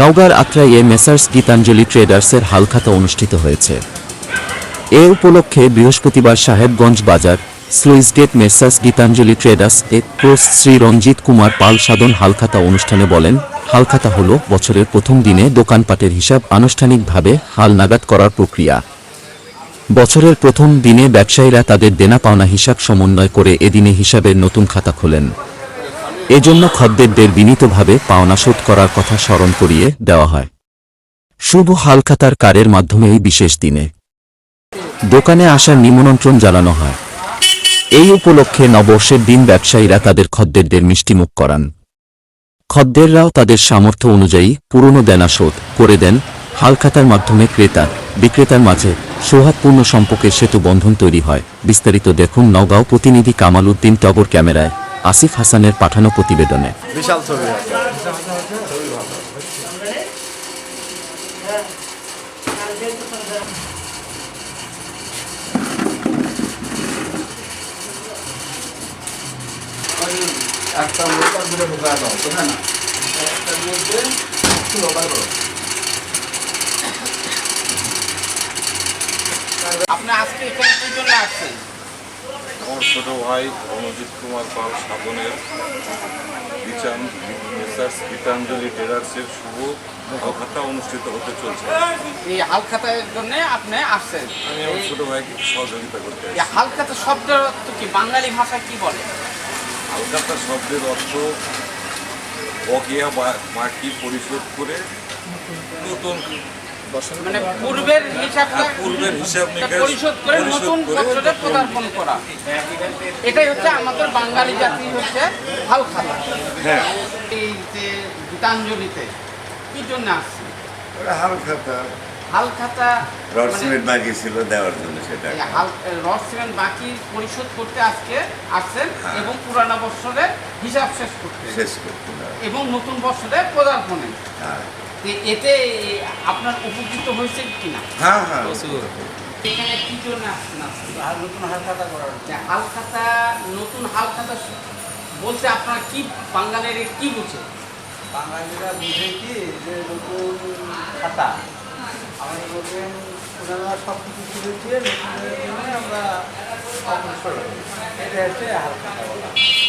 নওগাঁর আত্রাইয়ে মেসার্স গীতাঞ্জলি ট্রেডার্সের হালখাতা অনুষ্ঠিত হয়েছে। এ উপলক্ষে বৃহস্পতিবার সাহেবগঞ্জ বাজার sluice gate messrs Gitanjali traders এ ক্রোস শ্রী রঞ্জিত কুমার পাল সাধন হালখাতা অনুষ্ঠানে বলেন, হালখাতা হল বছরের প্রথম দিনে দোকানপাটের হিসাব আনুষ্ঠানিকভাবে হাল নাগাদ করার প্রক্রিয়া। বছরের প্রথম দিনে ব্যবসায়ীরা তাদের দেনা পাওনা হিসাব সমন্বয় করে এদিনে হিসাবের নতুন খাতা খোলেন। এজন্য খদ্দেরদের বিনীতভাবে পাওনা শোধ করার কথা স্মরণ করিয়ে দেওয়া হয়। শুভ হালখাতার কারের মাধ্যমে এই বিশেষ দিনে। দোকানে আসার নিমন্ত্রণ জানানো হয়। এই উপলক্ষে নববর্ষের দিন ব্যবসায়ীরা তাদের খদ্দেরদের মিষ্টিমুখ করান। খদ্দেররাও তাদের সামর্থ্য অনুযায়ী পুরনো দেনা শোধ করে দেন। হালখাতার মাধ্যমে ক্রেতা, বিক্রেতার মাঝে সৌহার্দপূর্ণ সম্পর্কের সেতু বন্ধন তৈরি হয়। বিস্তারিত দেখুন নগাঁও প্রতিনিধি কামাল উদ্দিন টগর ক্যামেরায়। আসিফ হাসানের পাঠানো প্রতিবেদনে। বিশাল ছবি একটা মধ্যে দুটো ঢোকা দাও বুঝলে না? একটার মধ্যে একটু ওভার করো আপনি আজকে এখানে কি জন্য আসছেন? আমার ছোট ভাই অনুজিৎ কুমার পাল সাবনের বিচান গীতাঞ্জলি ট্রেডার্সের শুভ খাতা অনুষ্ঠিত হতে চলছে। এই হালখাতার জন্য আপনি আসছেন। আমি আমার ছোট ভাইকে সহযোগিতা করতে এই হালখাতা শব্দের অর্থ কি? বাঙালি ভাষায় কি বলে? হালকাতা শব্দের অর্থ বকেয়া বা- বাকি পরিশোধ করে নতুন মানে পূর্বের হিসাবটা হ্যাঁ, পূর্বের হিসাব পরিশোধ করে নতুন বছরে পদার্পণ করা। এটাই হচ্ছে আমাদের বাঙালি জাতি হচ্ছে হালখাতা। হ্যাঁ। এই যে গীতাঞ্জলিতে কি জন্য আসছে? ওটা হালখাতা। হালখাতা রড মানে সিমেন্ট বাকি ছিল দেওয়ার জন্য সেটা। হাল রড সিমেন্ট বাকি পরিশোধ করতে আজকে আসছেন হ্যাঁ। এবং পুরানো বছরের হিসাব শেষ করতে। শেষ করতে এবং নতুন বছরে পদার্পণে হ্যাঁ। এতে আপনার উপকৃত হয়েছে কিনা? হ্যাঁ হ্যাঁ। এখানে কি জন্য আপনি? নতুন হালখাতা করার হালখাতা নতুন হালখাতা স- বলতে আপনারা কি বাঙালির কি বুঝে? বাঙালিরা বুঝে কি যে নতুন খাতা। আমাদের বলবেন ওনারা সব কিছু তুলে দিয়ে নতুনের আমরা অগ্রসর এটা হচ্ছে হালখাতা বলা।